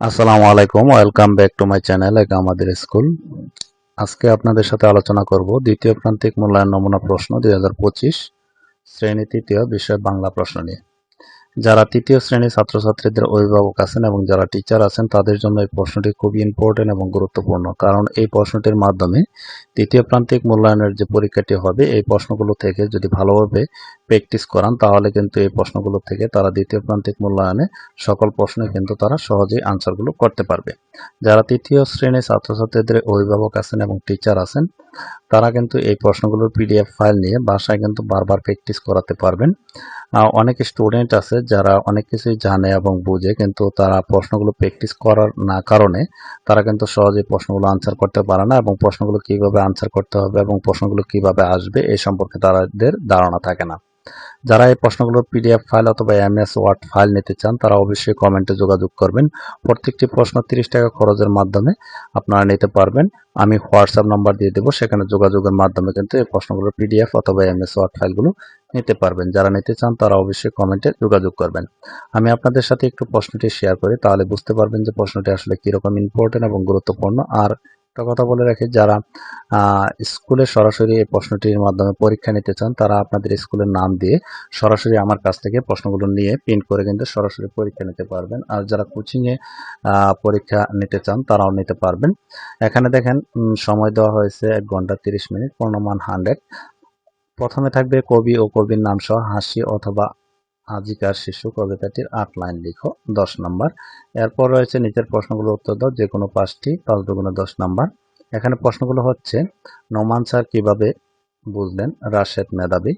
আসসালামু আলাইকুম, welcome back to my channel এক আমাদের স্কুল। আজকে আপনাদের সাথে আলোচনা করব দ্বিতীয় প্রান্তিক মূল্যায়ন নমুনা প্রশ্ন দুই হাজার পঁচিশ, শ্রেণি তৃতীয় বিষয় বাংলা প্রশ্ন নিয়ে। যারা তৃতীয় শ্রেণির ছাত্রছাত্রীদের অভিভাবক আছেন এবং যারা টিচার আছেন, তাদের জন্য এই প্রশ্নটি খুবই ইম্পর্টেন্ট এবং গুরুত্বপূর্ণ। কারণ এই প্রশ্নটির মাধ্যমে তৃতীয় প্রান্তিক মূল্যায়নের যে পরীক্ষাটি হবে, এই প্রশ্নগুলো থেকে যদি ভালোভাবে প্র্যাকটিস করান, তাহলে কিন্তু এই প্রশ্নগুলো থেকে তারা দ্বিতীয় প্রান্তিক মূল্যায়নে সকল প্রশ্নে কিন্তু তারা সহজেই আনসারগুলো করতে পারবে। যারা তৃতীয় শ্রেণির ছাত্রছাত্রীদের অভিভাবক আছেন এবং টিচার আছেন তারা কিন্তু এই প্রশ্নগুলোর পিডিএফ ফাইল নিয়ে বাসায় কিন্তু বারবার প্র্যাকটিস করাতে পারবেন। অনেক স্টুডেন্ট আছে যারা অনেক কিছুই জানে এবং বুঝে, কিন্তু তারা প্রশ্নগুলো প্র্যাকটিস করার না কারণে তারা কিন্তু সহজে প্রশ্নগুলো আনসার করতে পারে না এবং প্রশ্নগুলো কীভাবে আনসার করতে হবে এবং প্রশ্নগুলো কীভাবে আসবে এই সম্পর্কে তাদের ধারণা থাকে না। যারা এই প্রশ্নগুলোর পিডিএফ ফাইল অথবা এমএস ওয়ার্ড ফাইল নিতে চান, তারা অবশ্যই কমেন্টে যোগাযোগ করবেন। প্রত্যেকটি প্রশ্ন তিরিশ টাকা খরচের মাধ্যমে আপনারা নিতে পারবেন। আমি হোয়াটসঅ্যাপ নাম্বার দিয়ে দেবো, সেখানে যোগাযোগের মাধ্যমে কিন্তু এই প্রশ্নগুলোর পিডিএফ অথবা এমএস ওয়ার্ড ফাইলগুলো নিতে পারবেন। যারা নিতে চান, তারা অবশ্যই কমেন্টে যোগাযোগ করবেন। আমি আপনাদের সাথে একটু প্রশ্নটি শেয়ার করি, তাহলে বুঝতে পারবেন যে প্রশ্নটি আসলে কীরকম ইম্পর্টেন্ট এবং গুরুত্বপূর্ণ, আর একটা কথা বলে রাখি, যারা স্কুলে সরাসরি এই প্রশ্নটির মাধ্যমে পরীক্ষা নিতে চান, তারা আপনাদের স্কুলের নাম দিয়ে সরাসরি আমার কাছ থেকে প্রশ্নগুলো নিয়ে প্রিন্ট করে কিন্তু সরাসরি পরীক্ষা নিতে পারবেন। আর যারা কোচিংয়ে পরীক্ষা নিতে চান, তারাও নিতে পারবেন। এখানে দেখেন সময় দেওয়া হয়েছে এক ঘণ্টা তিরিশ মিনিট, পূর্ণমান হান্ড্রেড। প্রথমে থাকবে কবি ও কবির নাম সহ হাসি অথবা আজিকার শিশু কবিতাটির আট লাইন লিখো, দশ নাম্বার। এরপর রয়েছে নিচের প্রশ্নগুলো উত্তর দাও, যে কোনো পাঁচটি, পাঁচ দুগুণে দশ নাম্বার। এখানে প্রশ্নগুলো হচ্ছে, নোমান স্যার কীভাবে বুঝলেন রাশেদ মেধাবী?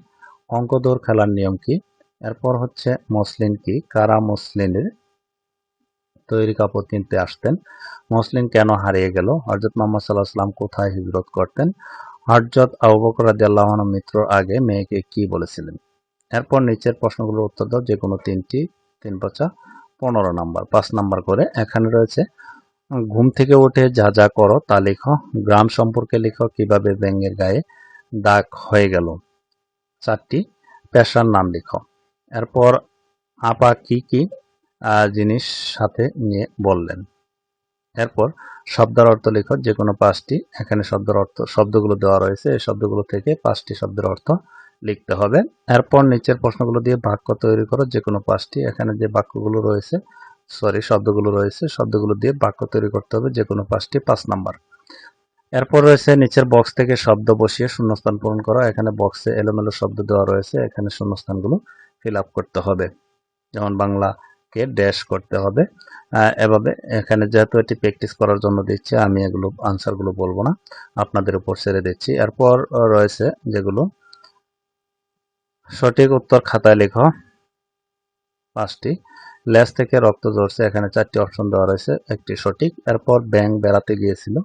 অঙ্ক দৌড় খেলার নিয়ম কি? এরপর হচ্ছে, মসলিন কি? কারা মসলিনের তৈরি কাপড় কিনতে আসতেন? মসলিন কেন হারিয়ে গেল? হজরত মোহাম্মদ সাল্লাহ সাল্লাম কোথায় হিজরত করতেন? হজরত আবু বকর রাদিয়াল্লাহু আনহু মৃত্যুর আগে মেয়েকে কি বলেছিলেন? এরপর নিচের প্রশ্নগুলোর উত্তর দাও যে কোনো তিনটি, তিন পাঁচা, পনেরো নাম্বার। পাঁচ নাম্বার করে এখানে রয়েছে, ঘুম থেকে উঠে যা যা করো তা লিখো, গ্রাম সম্পর্কে লিখো, কীভাবে ব্যাঙের গায়ে দাগ হয়ে গেল। চারটি, পেশার নাম লেখো। এরপর আপা কি কি জিনিস সাথে নিয়ে বললেন। এরপর শব্দের অর্থ লিখো যে কোনো পাঁচটি, এখানে শব্দের অর্থ, শব্দগুলো দেওয়া রয়েছে, এই শব্দগুলো থেকে পাঁচটি শব্দের অর্থ লিখতে হবে। এরপর নিচের প্রশ্নগুলো দিয়ে বাক্য তৈরি করো যে কোনো পাঁচটি। এখানে যে বাক্যগুলো রয়েছে সরি শব্দগুলো রয়েছে, শব্দগুলো দিয়ে বাক্য তৈরি করতে হবে যে কোনো পাঁচটি, পাঁচ নাম্বার। এরপর রয়েছে নিচের বক্স থেকে শব্দ বসিয়ে শূন্যস্থান পূরণ করো। এখানে বক্সে এলোমেলো শব্দ দেওয়া রয়েছে, এখানে শূন্যস্থানগুলো ফিল আপ করতে হবে। যেমন বাংলাকে ড্যাশ করতে হবে। এভাবে এখানে যেহেতু এটি প্র্যাকটিস করার জন্য দিচ্ছি, আমি এগুলো আনসারগুলো বলব না, আপনাদের উপর ছেড়ে দিচ্ছি। এরপর রয়েছে যেগুলো সঠিক উত্তর খাতায় লেখো। পাঁচটি। লেজ থেকে রক্ত ঝরছে, এখানে চারটি অপশন দেওয়া রয়েছে, একটি সঠিক, এরপর ব্যাং বেড়াতে গিয়েছিল,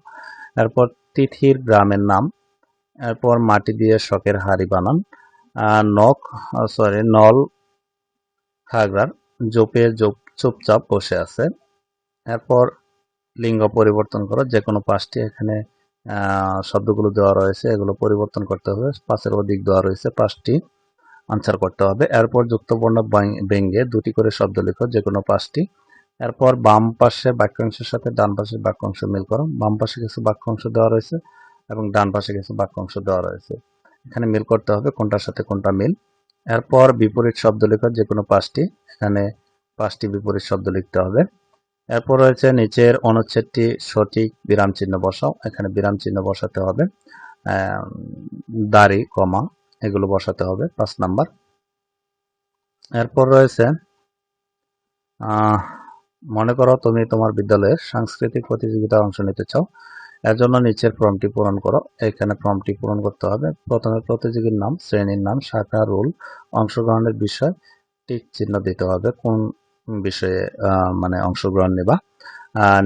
এরপর তিথির গ্রামের নাম, এরপর মাটি দিয়ে শখের হাড়ি বানান নখ সরি নল, খাগড়ার জোপে জোপ, চুপচাপ বসে আছে। এরপর লিঙ্গ পরিবর্তন করো যে কোনো পাঁচটি, এখানে শব্দগুলো দেওয়া রয়েছে, এগুলো পরিবর্তন করতে হবে, পাঁচের অধিক দেওয়া রয়েছে পাঁচটি। আনসার করতে হবে। এরপর যুক্তবর্ণ ব্যঙ্গে দুটি করে শব্দ লিখো যে কোনো পাঁচটি। এরপর বাম পাশে বাক্যাংশের সাথে ডান পাশের বাক্যাংশ মিল করো। বাম পাশে কিছু বাক্যাংশ দেওয়া রয়েছে এবং ডান পাশে কিছু বাক্যাংশ দেওয়া রয়েছে। এখানে মিল করতে হবে কোনটার সাথে কোনটা মিল। এরপর বিপরীত শব্দ লিখো যে কোনো পাঁচটি। এখানে পাঁচটি বিপরীত শব্দ লিখতে হবে। এরপর রয়েছে নিচের অনুচ্ছেদটি সঠিক বিরাম চিহ্ন বসাও। এখানে বিরাম চিহ্ন বসাতে হবে। দাড়ি, কমা। এগুলো বসাতে হবে, পাঁচ নাম্বার। এরপর রয়েছে মনে করো তুমি তোমার বিদ্যালয়ের সাংস্কৃতিক প্রতিযোগিতায় অংশ নিতে চাও এর জন্য নিচের ফর্মটি পূরণ করো, এখানে ফর্মটি পূরণ করতে হবে। প্রথমে প্রতিযোগীর নাম, শ্রেণির নাম, শাখা, রোল, অংশগ্রহণের বিষয়, টিক চিহ্ন দিতে হবে, কোন বিষয়ে মানে অংশগ্রহণ নেবা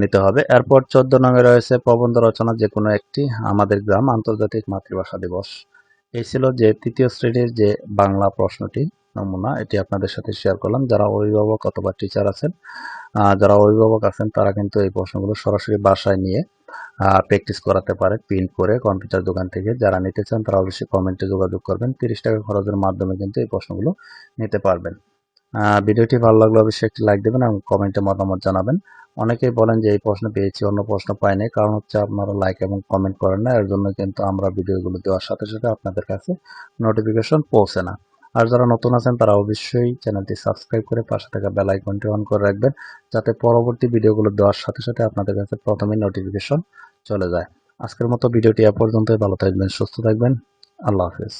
নিতে হবে। এরপর চোদ্দ নামে রয়েছে প্রবন্ধ রচনা যে কোনো একটি, আমাদের গ্রাম আন্তর্জাতিক মাতৃভাষা দিবস। এই ছিল যে তৃতীয় শ্রেণির যে বাংলা প্রশ্নটি, নমুনা। এটি আপনাদের সাথে শেয়ার করলাম। যারা অভিভাবক অথবা টিচার আছেন যারা অভিভাবক আছেন, তারা কিন্তু এই প্রশ্নগুলো সরাসরি বাসায় নিয়ে প্র্যাকটিস করাতে পারে প্রিন্ট করে কম্পিউটার দোকান থেকে। যারা নিতে চান, তারা অবশ্যই কমেন্টে যোগাযোগ করবেন। তিরিশ টাকা খরচের মাধ্যমে কিন্তু এই প্রশ্নগুলো নিতে পারবেন। ভিডিওটি ভালো লাগলে অবশ্যই একটি লাইক দেবেন এবং কমেন্টে মতামত জানাবেন। অনেকেই বলেন যে এই প্রশ্ন পেয়েছি, অন্য প্রশ্ন পাইনি। কারণ হচ্ছে আপনারা লাইক এবং কমেন্ট করেন না এর জন্য কিন্তু আমরা ভিডিওগুলো দেওয়ার সাথে সাথে আপনাদের কাছে নোটিফিকেশন পৌঁছে না। আর যারা নতুন আছেন, তারা অবশ্যই চ্যানেলটি সাবস্ক্রাইব করে পাশে থাকা বেল আইকনটি অন করে রাখবেন, যাতে পরবর্তী ভিডিওগুলো দেওয়ার সাথে সাথে আপনাদের কাছে প্রথমে নোটিফিকেশন চলে যায়। আজকের মতো ভিডিওটি এ পর্যন্তই, ভালো থাকবেন, সুস্থ থাকবেন, আল্লাহ হাফেজ।